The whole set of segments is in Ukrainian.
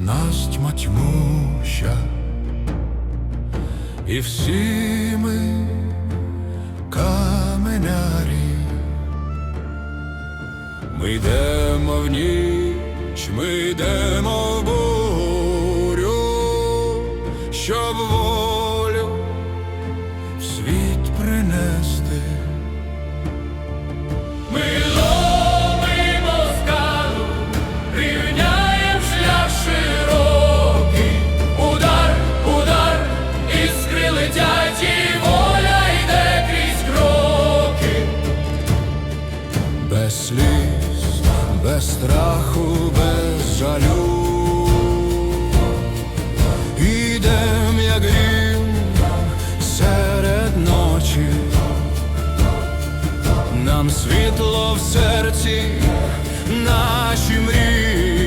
настьма тьмуща, і всі ми каменярі, ми йдемо в ніч, ми йдемо в бурю, щоб без страху, без жалю. Ідем, як грім серед ночі. Нам світло в серці, наші мрії,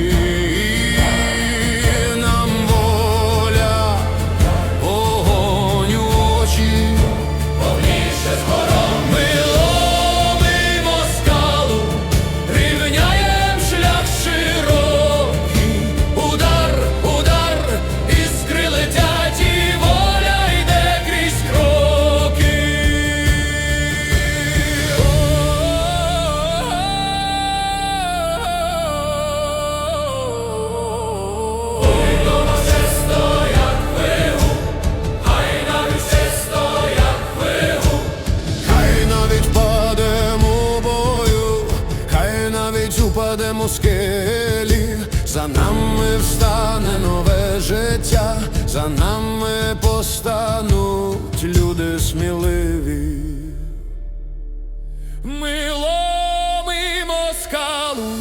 упадемо скелі, за нами встане нове життя, за нами постануть люди сміливі. Ми ломимо скалу,